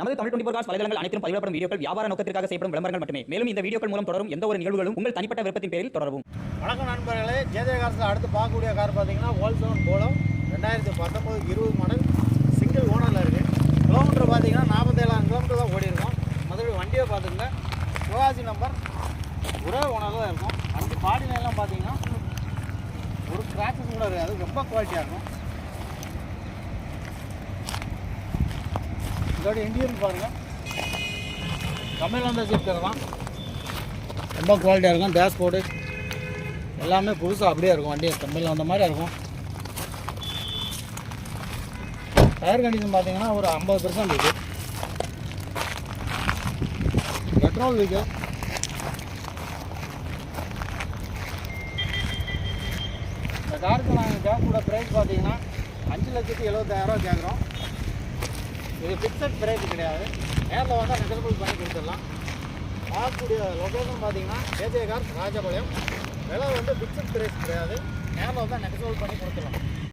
நமது Tamil twenty cos வலைதளங்கள் அனைத்தும் பதிவிடப்படும் வீடியோக்கள் வியாபார நோக்கத்திற்காக செய்யப்படும் விளம்பரங்கள் மட்டுமே. மேலும் இந்த வீடியோக்கள் மூலம் தொடரும் எந்த ஒரு நிகழ்வுகளும் உங்கள் தனிப்பட்ட விருப்பத்தின் பேரில் தொடரவும். வணக்கம் நண்பர்களே. ஜேஜே கார்ஸில் அடுத்து பார்க்கக்கூடிய கார் பார்த்தீங்கன்னா ஹோல்சோன் போலம் ரெண்டாயிரத்தி பத்தொம்போது இருபது மாடல் சிங்கிள் ஓனரில் இருக்குது கிலோமீட்டர் பார்த்தீங்கன்னா நாற்பத்தேழாயிரம் கிலோமீட்டர் தான் ஓடி இருக்கும். மற்றபடி வண்டியை பார்த்துங்க சிவகாசி நம்பர் ஒரே ஓனரில் தான் இருக்கும். வண்டி பாடி பார்த்தீங்கன்னா ஒரு ஸ்க்ராச்சஸ் கூட இருக்காது ரொம்ப குவாலிட்டியாக இருக்கும். இதோட இண்டியன் பாருங்கள் தமிழ் வந்த சீட் தான். ரொம்ப குவாலிட்டியாக இருக்கும் டேஷ்போர்டு எல்லாமே புதுசாக அப்படியே இருக்கும் வண்டி கம்பெனியில் வந்த மாதிரி இருக்கும். டயர் கண்டிஷன் பார்த்தீங்கன்னா ஒரு ஐம்பது பெர்சன்ட் இருக்குது பெட்ரோல் இருக்கு இந்த காருக்கு நாங்கள் கேட்கக்கூட ப்ரைஸ் பார்த்தீங்கன்னா அஞ்சு லட்சத்தி எழுபத்தாயிரரூவா கேட்குறோம். இது ஃபிக்ஸட் ப்ரைஸ் கிடையாது. நேரில் வந்தால் நெகட்டிவ் பண்ணி கொடுத்துடலாம். பார்க்கக்கூடிய லொக்கேஷன் பார்த்தீங்கன்னா கேஜே கார் ராஜபாளையம். விலை வந்து ஃபிக்ஸட் ப்ரைஸ் கிடையாது. நேரில் வந்தால் நெகட்டிவ் பண்ணி கொடுத்துடலாம்.